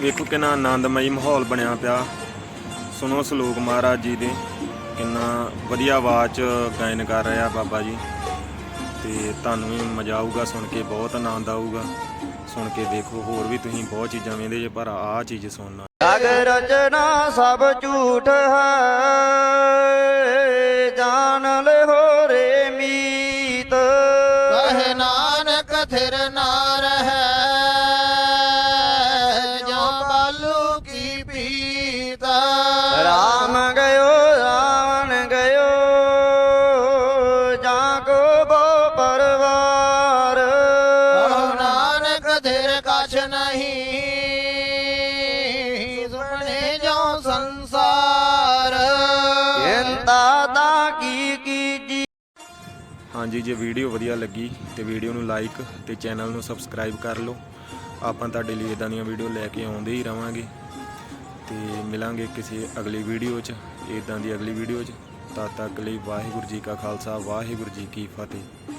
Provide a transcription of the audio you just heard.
ਵੇਖੋ ਕਿੰਨਾ ਆਨੰਦਮਈ ਮਾਹੌਲ ਬਣਿਆ ਪਿਆ। ਸੁਣੋ ਸ਼ਲੋਕ ਮਹਾਰਾਜ ਜੀ ਦੇ। ਕਿੰਨਾ ਵਧੀਆ ਆਵਾਜ਼ 'ਚ ਗਾਇਨ ਕਰ ਰਿਹਾ ਬਾਬਾ ਜੀ। ਤੇ ਤੁਹਾਨੂੰ ਵੀ ਮਜ਼ਾ ਆਊਗਾ ਸੁਣ ਕੇ ਬਹੁਤ ਆਨੰਦ ਆਊਗਾ। ਸੁਣ ਕੇ ਦੇਖੋ ਹੋਰ ਵੀ ਤੁਸੀਂ ਬਹੁਤ ਚੀਜ਼ਾਂ ਵੇਂਦੇ ਜੇ ਪਰ ਆਹ ਚੀਜ਼ ਸੁਣਨਾ। ਜਗ ਰਚਨਾ ਸਭ ਝੂਠ ਹੈ। ਜਾਣ ਲਿਓ ਰੇ ਮੀਤ। ਕਹੇ ਨਾਨਕ ਥਿਰ ਨਾ ਰਹੈ। ਕਛ ਨਹੀਂ। ਸੁਪਨੇ ਜੋ ਸੰਸਾਰ। ਚਿੰਤਾ ਤਾਂ ਕੀ ਕੀਜੀ ਹਾਂਜੀ, ਜੇ ਵੀਡੀਓ ਵਧੀਆ ਲੱਗੀ ਤੇ ਵੀਡੀਓ ਨੂੰ ਲਾਈਕ ਤੇ ਚੈਨਲ ਨੂੰ ਸਬਸਕ੍ਰਾਈਬ ਕਰ ਲਓ। ਆਪਾਂ ਤੁਹਾਡੇ ਲਈ ਇਦਾਂ ਦੀਆਂ ਵੀਡੀਓ ਲੈ ਕੇ ਆਉਂਦੇ ਹੀ ਰਵਾਂਗੇ। ਤੇ ਮਿਲਾਂਗੇ ਕਿਸੇ ਅਗਲੀ ਵੀਡੀਓ 'ਚ ਇਦਾਂ ਦੀ ਅਗਲੀ ਵੀਡੀਓ 'ਚ। ਤਦ ਤੱਕ ਲਈ ਵਾਹਿਗੁਰੂ ਜੀ ਕਾ ਖਾਲਸਾ, ਵਾਹਿਗੁਰੂ ਜੀ ਕੀ ਫਤਿਹ।